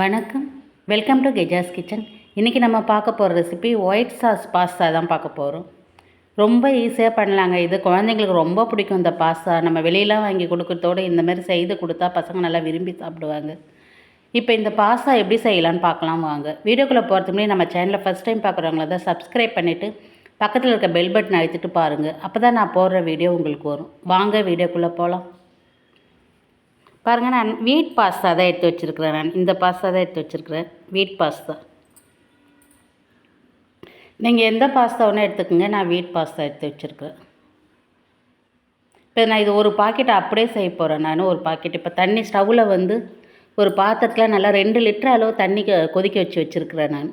வணக்கம். Welcome to கெஜாஸ் kitchen இன்றைக்கி நம்ம பார்க்க போகிற ரெசிபி ஒயிட் சாஸ் பாஸ்தா தான் பார்க்க போகிறோம் ரொம்ப ஈஸியாக பண்ணலாங்க. இது குழந்தைங்களுக்கு ரொம்ப பிடிக்கும் இந்த பாஸ்தா நம்ம வெளியெலாம் வாங்கி கொடுக்குறதோடு இந்த மாதிரி செய்து கொடுத்தா பசங்க நல்லா விரும்பி சாப்பிடுவாங்க. இப்போ இந்த பாஸ்தா எப்படி செய்யலான்னு பார்க்கலாம் வாங்க. வீடியோக்குள்ளே போகிறதுக்கு முன்னாடி நம்ம சேனலை ஃபஸ்ட் டைம் பார்க்குறவங்கள தான் சப்ஸ்கிரைப் பண்ணிவிட்டு பக்கத்தில் இருக்க பெல் பட்டன் அழுத்திட்டு பாருங்கள் அப்போ தான் நான் போடுற வீடியோ உங்களுக்கு வரும். வாங்க வீடியோக்குள்ளே போகலாம் பாருங்கள் நான் வீட் பாஸ்தா தான் எடுத்து வச்சுருக்கிறேன் நான். இந்த பாஸ்தா தான் எடுத்து வச்சுருக்கிறேன். வீட் பாஸ்தா நீங்கள் எந்த பாஸ்தா ஒன்று எடுத்துக்கோங்க நான் வீட் பாஸ்தா எடுத்து வச்சுருக்கிறேன். இப்போ நான் இது ஒரு பாக்கெட் அப்படியே செய்ய போகிறேன் நான் ஒரு பாக்கெட் இப்போ தண்ணி ஸ்டவ்வில் வந்து ஒரு பாத்திரத்தில் நல்லா ரெண்டு லிட்டர் அளவு தண்ணி கொதிக்க வச்சு வச்சுருக்கிறேன் நான்.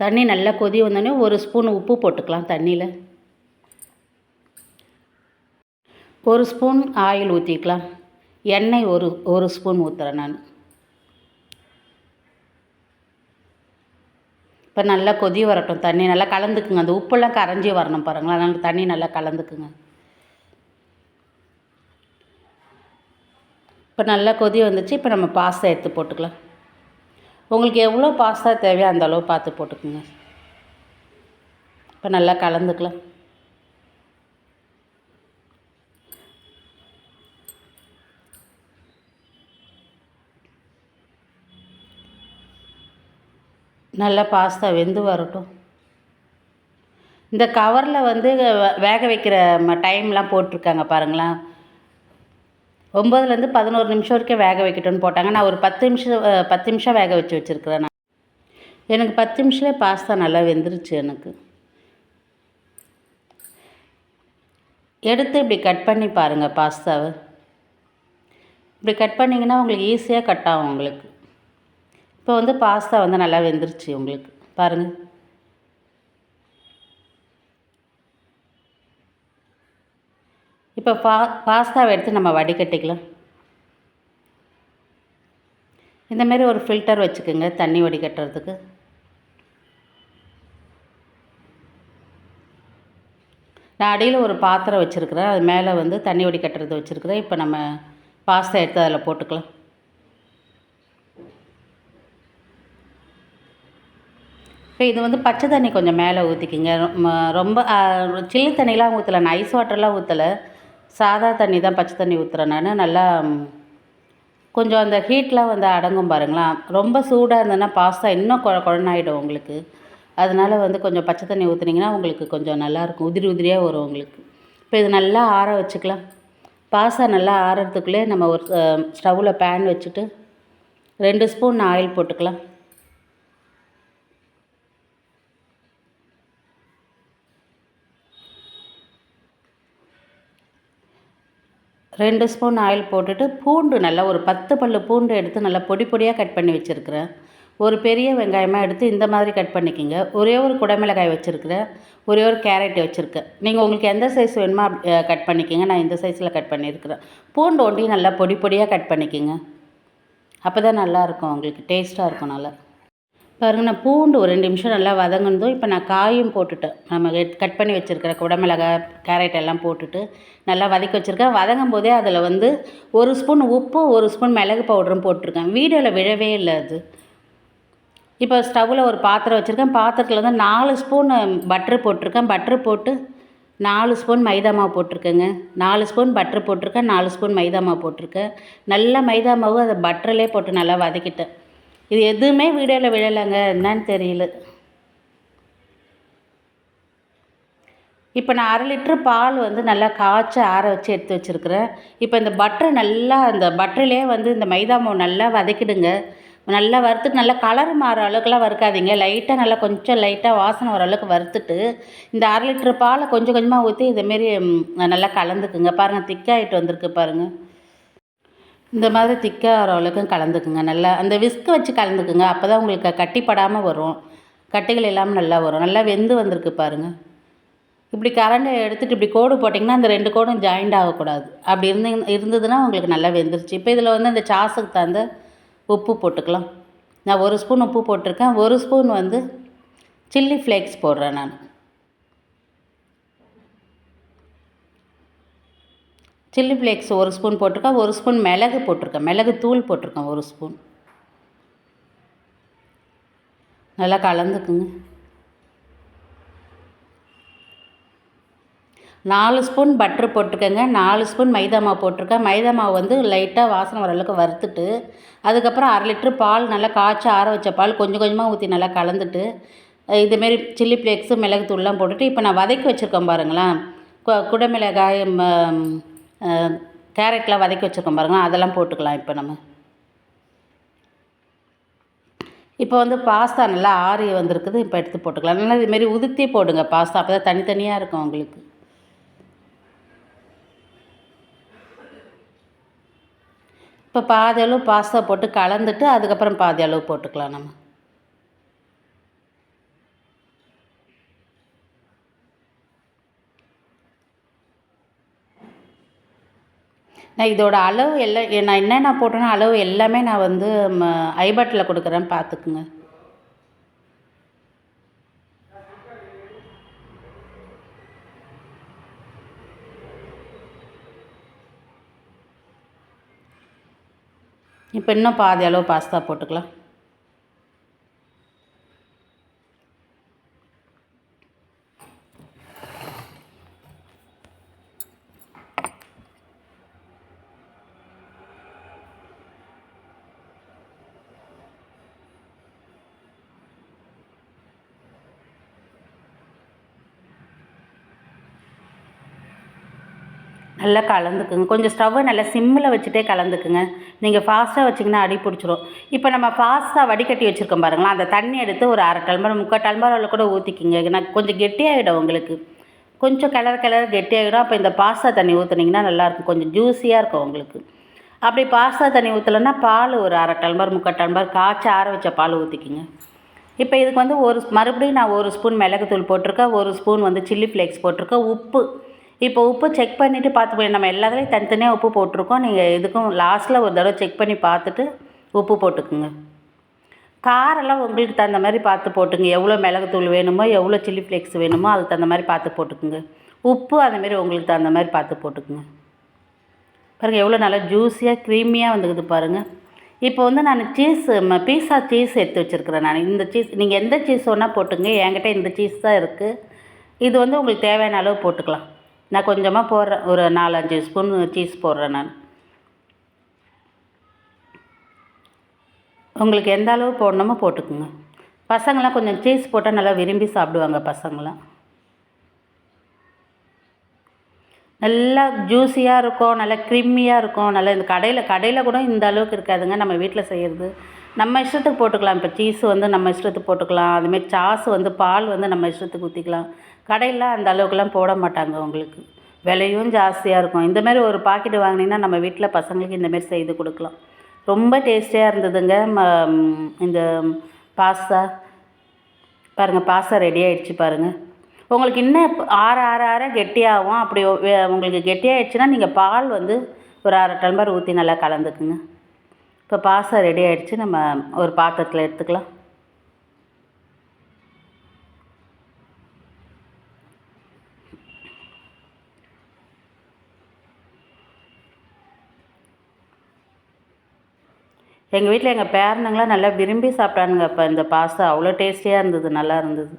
தண்ணி நல்லா கொதி வந்தோடனே ஒரு ஸ்பூன் உப்பு போட்டுக்கலாம் தண்ணியில். ஒரு ஸ்பூன் ஆயில் ஊற்றிக்கலாம் எண்ணெய் ஒரு ஒரு ஸ்பூன் ஊற்றுறேன் நான். இப்போ நல்லா கொதி வரட்டும் தண்ணி நல்லா கலந்துக்குங்க. அந்த உப்பெல்லாம் கரைஞ்சி வரணும் பாருங்களேன். அதனால் தண்ணி நல்லா கலந்துக்குங்க. இப்போ நல்லா கொதி வந்துச்சு. இப்போ நம்ம பாஸ்தா எடுத்து போட்டுக்கலாம். உங்களுக்கு எவ்வளோ பாஸ்தா தேவையோ அந்த அளவு பார்த்து போட்டுக்குங்க. இப்போ நல்லா கலந்துக்கலாம். நல்லா பாஸ்தா வெந்து வரட்டும். இந்த கவரில் வந்து வேக வைக்கிற ம டைம்லாம் போட்டிருக்காங்க பாருங்களேன். ஒம்பதுலேருந்து பதினோரு நிமிஷம் வரைக்கும் வேக வைக்கட்டும்னு போட்டாங்க. நான் ஒரு பத்து நிமிஷம் பத்து நிமிஷம் வேக வச்சு வச்சுருக்கிறேன் நான். எனக்கு பத்து நிமிஷத்தில் பாஸ்தா நல்லா வெந்துருச்சு எனக்கு. எடுத்து இப்படி கட் பண்ணி பாருங்கள் பாஸ்தாவை. இப்படி கட் பண்ணிங்கன்னா உங்களுக்கு ஈஸியாக கட் ஆகும் உங்களுக்கு. இப்போ வந்து பாஸ்தா வந்து நல்லா வெந்துருச்சு உங்களுக்கு. பாருங்கள் இப்போ பா பாஸ்தாவை எடுத்து நம்ம வடிகட்டிக்கலாம். இந்தமாரி ஒரு ஃபில்டர் வச்சுக்கோங்க தண்ணி வடிகட்டுறதுக்கு. நான் அடியில் ஒரு பாத்திரம் வச்சுருக்கிறேன். அது மேலே வந்து தண்ணி வடிகட்டுறது வச்சுருக்கிறேன். இப்போ நம்ம பாஸ்தா எடுத்து அதில் போட்டுக்கலாம். இப்போ இது வந்து பச்சை தண்ணி கொஞ்சம் மேலே ஊற்றிக்கிங்க ரொம்ப சில்லி தண்ணிலாம் ஊற்றலை நான் ஐஸ் வாட்டர்லாம் ஊற்றலை சாதா தண்ணி தான் பச்சை தண்ணி ஊற்றுறேன் நான். நல்லா கொஞ்சம் அந்த ஹீட்லாம் வந்து அடங்கும் பாருங்களேன். ரொம்ப சூடாக இருந்ததுன்னா பாஸ்தா இன்னும் குழ குழன்னாயிடும் உங்களுக்கு. அதனால் வந்து கொஞ்சம் பச்சை தண்ணி ஊற்றுனீங்கன்னா உங்களுக்கு கொஞ்சம் நல்லாயிருக்கும். உதிரி உதிரியாக வரும் உங்களுக்கு. இப்போ இது நல்லா ஆற வச்சுக்கலாம். பாஸ்தா நல்லா ஆறுறதுக்குள்ளே நம்ம ஒரு ஸ்டவ்வில் பேன் வச்சுட்டு ரெண்டு ஸ்பூன் ஆயில் போட்டுக்கலாம். ரெண்டு ஸ்பூன் ஆயில் போட்டுட்டு பூண்டு நல்லா ஒரு பத்து பல்லு பூண்டு எடுத்து நல்லா பொடி பொடியாக கட் பண்ணி வச்சுருக்கிறேன். ஒரு பெரிய வெங்காயமாக எடுத்து இந்த மாதிரி கட் பண்ணிக்கோங்க. ஒரே ஒரு குடமிளகாய் வச்சுருக்கிறேன். ஒரே ஒரு கேரட் வச்சுருக்கேன். நீங்கள் உங்களுக்கு எந்த சைஸ் வேணுமோ கட் பண்ணிக்கோங்க. நான் இந்த சைஸில் கட் பண்ணியிருக்கிறேன். பூண்டு ஒண்டி நல்லா பொடி பொடியாக கட் பண்ணிக்கோங்க. அப்போ தான் நல்லாயிருக்கும் உங்களுக்கு டேஸ்ட்டாக இருக்கும் நல்லா. பாருங்கள் நான் பூண்டு ஒரு ரெண்டு நிமிஷம் நல்லா வதங்கினதும் இப்போ நான் காயும் போட்டுட்டேன் நம்ம கட் பண்ணி வச்சுருக்கிற குடமிளகாய் கேரட் எல்லாம் போட்டுட்டு நல்லா வதக்கி வச்சுருக்கேன். வதங்கும் போதே அதில் வந்து ஒரு ஸ்பூன் உப்பு ஒரு ஸ்பூன் மிளகு பவுடரும் போட்டிருக்கேன். வீடியோவில் விழவே இல்லை அது. இப்போ ஸ்டவ்வில் ஒரு பாத்திரம் வச்சுருக்கேன். பாத்திரத்தில் வந்து நாலு ஸ்பூன் பட்ரு போட்டிருக்கேன். பட்ரு போட்டு நாலு ஸ்பூன் மைதா மாவு போட்டிருக்கேங்க. நாலு ஸ்பூன் பட்ரு போட்டிருக்கேன். நாலு ஸ்பூன் மைதா மாவு போட்டிருக்கேன். நல்லா மைதா மாவு அதை பட்டர்லேயே போட்டு நல்லா வதக்கிட்டேன். இது எதுவுமே வீடியோவில் விழலைங்க. என்னன்னு தெரியல. இப்போ நான் அரை லிட்ரு பால் வந்து நல்லா காய்ச்சி ஆற வச்சு எடுத்து வச்சுருக்கிறேன். இப்போ இந்த பட்டரை நல்லா அந்த பட்டர்லேயே வந்து இந்த மைதா மாவு நல்லா வதக்கிடுங்க. நல்லா வறுத்துட்டு நல்லா கலர் மாற அளவுக்குலாம் வறுக்காதீங்க. லைட்டாக நல்லா கொஞ்சம் லைட்டாக வாசனை வர அளவுக்கு வறுத்துட்டு இந்த அரை லிட்ரு பாலை கொஞ்சம் கொஞ்சமாக ஊற்றி இதேமாரி நல்லா கலந்துக்குங்க. பாருங்கள் திக்காகிட்டு வந்திருக்கு பாருங்கள் இந்த மாதிரி திக்காக வர அளவுக்கும் கலந்துக்குங்க. நல்லா அந்த விஸ்க் வச்சு கலந்துக்குங்க. அப்போ தான் உங்களுக்கு கட்டிப்படாமல் வரும். கட்டிகள் இல்லாமல் நல்லா வரும். நல்லா வெந்து வந்திருக்கு பாருங்கள் இப்படி கரண்டை எடுத்துகிட்டு இப்படி கோடு போட்டிங்கன்னா அந்த ரெண்டு கோடும் ஜாயிண்ட் ஆகக்கூடாது. அப்படி இருந்து இருந்ததுன்னா உங்களுக்கு நல்லா வெந்துருச்சு. இப்போ இதில் வந்து அந்த சாஸுக்கு தகுந்த உப்பு போட்டுக்கலாம். நான் ஒரு ஸ்பூன் உப்பு போட்டிருக்கேன். ஒரு ஸ்பூன் வந்து சில்லி ஃப்ளேக்ஸ் போடுறேன் நான். சில்லி ஃப்ளேக்ஸ் ஒரு ஸ்பூன் போட்டிருக்கேன் ஒரு ஸ்பூன் மிளகு போட்டிருக்கேன் மிளகு தூள் போட்டிருக்கேன் ஒரு ஸ்பூன். நல்லா கலந்துக்குங்க. நாலு ஸ்பூன் பட்டர் போட்டிருக்கேங்க. நாலு ஸ்பூன் மைதா மாவு போட்டிருக்கேன் மைதா மாவு வந்து லைட்டாக வாசனை வர அளவுக்கு வறுத்துட்டு அதுக்கப்புறம் அரை லிட்ரு பால் நல்லா காய்ச்சி ஆற வச்ச பால் கொஞ்சம் கொஞ்சமாக ஊற்றி நல்லா கலந்துட்டு இதுமாரி சில்லி ஃப்ளேக்ஸு மிளகுத்தூள்லாம் போட்டுட்டு இப்போ நான் வதக்கி வச்சுருக்கேன் பாருங்களேன். கு குடமிளகாய் கேரட்லாம் வதக்கி வச்சுருக்கோம் பாருங்கள் அதெல்லாம் போட்டுக்கலாம் இப்போ நம்ம. இப்போ வந்து பாஸ்தா நல்லா ஆறி வந்திருக்குது இப்போ எடுத்து போட்டுக்கலாம். நல்லா இதுமாரி உதுத்தி போடுங்க பாஸ்தா அப்போ தான் தனித்தனியாக இருக்கும் உங்களுக்கு. இப்போ பாதி அளவு பாஸ்தா போட்டு கலந்துட்டு அதுக்கப்புறம் பாதி அளவு போட்டுக்கலாம் நம்ம. நான் இதோட அளவு எல்லாம் நான் என்னென்ன போட்டேனோ அளவு எல்லாமே நான் வந்து ஐபட்டில் கொடுக்குறேன் பார்த்துக்குங்க. இப்போ இன்னும் பாதி அளவு பாஸ்தா போட்டுக்கலாம். நல்லா கலந்துக்குங்க. கொஞ்சம் ஸ்டவ்வை நல்லா சிம்மில் வச்சுட்டே கலந்துக்குங்க. நீங்கள் ஃபாஸ்ட்டாக வச்சிங்கன்னா அடி பிடிச்சிரும். இப்போ நம்ம ஃபாஸ்ட்டாக வடிகட்டி வச்சுருக்கோம் பாருங்களா அந்த தண்ணி எடுத்து ஒரு அரை டல்மர் முக்கால் டல்மரில் கூட ஊற்றிக்கிங்க நான் கொஞ்சம் கெட்டியாகிடும் உங்களுக்கு. கொஞ்சம் கிளறு கிளறு கெட்டியாகிடும் அப்போ இந்த பாஸ்தா தண்ணி ஊற்றுனீங்கன்னா நல்லாயிருக்கும். கொஞ்சம் ஜூஸியாக இருக்கும் உங்களுக்கு. அப்படி பாஸ்தா தண்ணி ஊற்றலைன்னா பால் ஒரு அரை டல்மர் முக்கால் டல்மர் காய்ச்சி ஆற வச்ச பால் ஊற்றிக்கிங்க இப்போ இதுக்கு வந்து ஒரு மறுபடியும் நான் ஒரு ஸ்பூன் மிளகுத்தூள் போட்டிருக்கேன். ஒரு ஸ்பூன் வந்து சில்லி ஃப்ளேக்ஸ் போட்டிருக்கேன். உப்பு இப்போ உப்பு செக் பண்ணிவிட்டு பார்த்து நம்ம எல்லாத்துலேயும் தனித்தனியாக உப்பு போட்டிருக்கோம். நீங்கள் இதுக்கும் லாஸ்ட்டில் ஒரு தடவை செக் பண்ணி பார்த்துட்டு உப்பு போட்டுக்குங்க. காரெல்லாம் உங்களுக்கு தகுந்த மாதிரி பார்த்து போட்டுங்க எவ்வளோ மிளகுத்தூள் வேணுமோ எவ்வளோ சில்லி ஃப்ளேக்ஸ் வேணுமோ அதுக்கு தகுந்த மாதிரி பார்த்து போட்டுக்குங்க. உப்பு அந்தமாரி உங்களுக்கு தகுந்த மாதிரி பார்த்து போட்டுக்குங்க. பாருங்கள் எவ்வளோ நல்லா ஜூஸியாக க்ரீமியாக வந்துக்குது பாருங்கள் இப்போ வந்து நான் சீஸ் பீஸா சீஸ் எடுத்து வச்சுருக்கிறேன் நான். இந்த சீஸ் நீங்கள் எந்த சீஸ் வேணால் போட்டுங்க என்கிட்ட இந்த சீஸ் தான் இருக்குது இது வந்து உங்களுக்கு தேவையான அளவு போட்டுக்கலாம். நான் கொஞ்சமாக போடுறேன். ஒரு நாலஞ்சு ஸ்பூன் சீஸ் போடுறேன் நான். உங்களுக்கு எந்த அளவு போடணுமோ போட்டுக்குங்க. பசங்களாம் கொஞ்சம் சீஸ் போட்டால் நல்லா விரும்பி சாப்பிடுவாங்க பசங்களாம். நல்லா ஜூஸியாக இருக்கும் நல்லா க்ரிம்மியாக இருக்கும். நல்லா இந்த கடையில் கடையில் கூட இந்த அளவுக்கு இருக்காதுங்க. நம்ம வீட்டில் செய்கிறது நம்ம இஷ்டத்துக்கு போட்டுக்கலாம். இப்போ சீஸ் வந்து நம்ம இஷ்டத்துக்கு போட்டுக்கலாம். அதுமாரி சாஸ் வந்து பால் வந்து நம்ம இஷ்டத்துக்கு ஊற்றிக்கலாம் கடையில் அந்த அளவுக்குலாம் போட மாட்டாங்க உங்களுக்கு. விலையும் ஜாஸ்தியாக இருக்கும். இந்தமாரி ஒரு பாக்கெட்டு வாங்கினீங்கன்னா நம்ம வீட்டில் பசங்களுக்கு இந்தமாரி செய்து கொடுக்கலாம். ரொம்ப டேஸ்டியாக இருந்ததுங்க. ம இந்த பாஸ்தா. பாருங்கள் பாஸ்தா ரெடி ஆகிடுச்சு பாருங்கள் உங்களுக்கு இன்னும் ஆற ஆற ஆற கெட்டியாகும். அப்படி உங்களுக்கு கெட்டியாகிடுச்சுன்னா நீங்கள் பால் வந்து ஒரு அரை டம்ளர் ஊற்றி நல்லா கலந்துக்குங்க. இப்போ பாஸ்தா ரெடி ஆகிடுச்சு நம்ம ஒரு பாத்திரத்தில் எடுத்துக்கலாம். எங்கள் வீட்டில் எங்கள் பேரனுங்களாம் நல்லா விரும்பி சாப்பிட்டானுங்க. இப்போ இந்த பாஸ்தா அவ்வளோ டேஸ்டியாக இருந்தது நல்லா இருந்தது.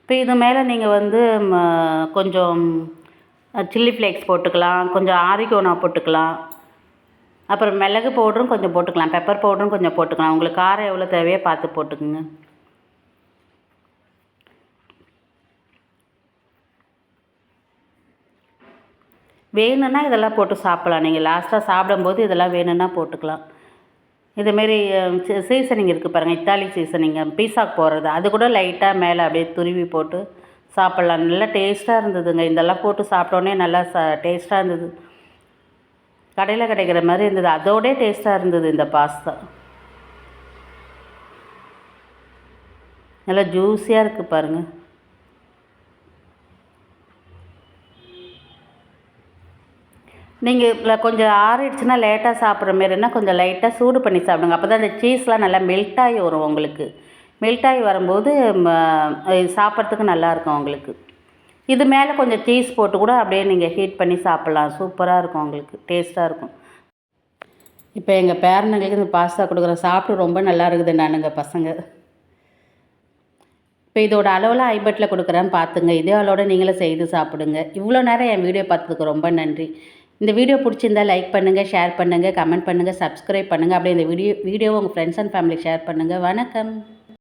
இப்போ இது மேலே நீங்கள் வந்து கொஞ்சம் சில்லி ஃப்ளேக்ஸ் போட்டுக்கலாம் கொஞ்சம் ஆரிகோனா போட்டுக்கலாம். அப்புறம் மிளகு பவுடரும் கொஞ்சம் போட்டுக்கலாம். பெப்பர் பவுடரும் கொஞ்சம் போட்டுக்கலாம். உங்களுக்கு காரம் எவ்வளோ தேவையோ பார்த்து போட்டுக்குங்க. வேணும்னா இதெல்லாம் போட்டு சாப்பிட்லாம். நீங்கள் லாஸ்ட்டாக சாப்பிடும்போது இதெல்லாம் வேணும்னா போட்டுக்கலாம். இதுமாரி சீசனிங் இருக்குது பாருங்கள் இத்தாலி சீசனிங் பீஸாக்கு போடுறது. அது கூட லைட்டாக மேலே அப்படியே துருவி போட்டு சாப்பிட்லாம். நல்லா டேஸ்ட்டாக இருந்ததுங்க. இதெல்லாம் போட்டு சாப்பிட்டோன்னே நல்லா ச டேஸ்ட்டாக இருந்தது. கடையில் கிடைக்கிற மாதிரி இருந்தது. அதோடே டேஸ்ட்டாக இருந்தது இந்த பாஸ்தா நல்லா ஜூஸியாக இருக்குது பாருங்கள் நீங்கள் கொஞ்சம் ஆறிடுச்சுன்னா லேட்டாக சாப்பிட்ற மாரின்னா கொஞ்சம் லைட்டாக சூடு பண்ணி சாப்பிடுங்க. அப்போ தான் அந்த சீஸ்லாம் நல்லா மெல்ட் ஆகி வரும் உங்களுக்கு. மெல்ட் ஆகி வரும்போது ம, சாப்பிட்றதுக்கு நல்லாயிருக்கும் உங்களுக்கு. இது மேலே கொஞ்சம் சீஸ் போட்டு கூட அப்படியே நீங்கள் ஹீட் பண்ணி சாப்பிட்லாம். சூப்பராக இருக்கும் உங்களுக்கு. டேஸ்ட்டாக இருக்கும். இப்போ எங்கள் பேரனுங்களுக்கு இந்த பாஸ்தா கொடுக்குற சாப்பிட்டு ரொம்ப நல்லா இருக்குது நானுங்க பசங்க. இப்போ இதோட அளவில் ஐபட்டில் கொடுக்குறேன்னு பார்த்துங்க இதே அளவோட நீங்களும் செய்து சாப்பிடுங்க. இவ்வளோ நேரம் என் வீடியோ பார்த்ததுக்கு ரொம்ப நன்றி. இந்த வீடியோ பிடிச்சிருந்தா லைக் பண்ணுங்கள் ஷேர் பண்ணுங்கள் கமெண்ட் பண்ணுங்கள் சப்ஸ்கிரைப் பண்ணுங்கள் அப்படியே இந்த வீடியோ வீடியோவை உங்கள் ஃப்ரெண்ட்ஸ் அண்ட் ஃபேமிலி ஷேர் பண்ணுங்கள் வணக்கம்.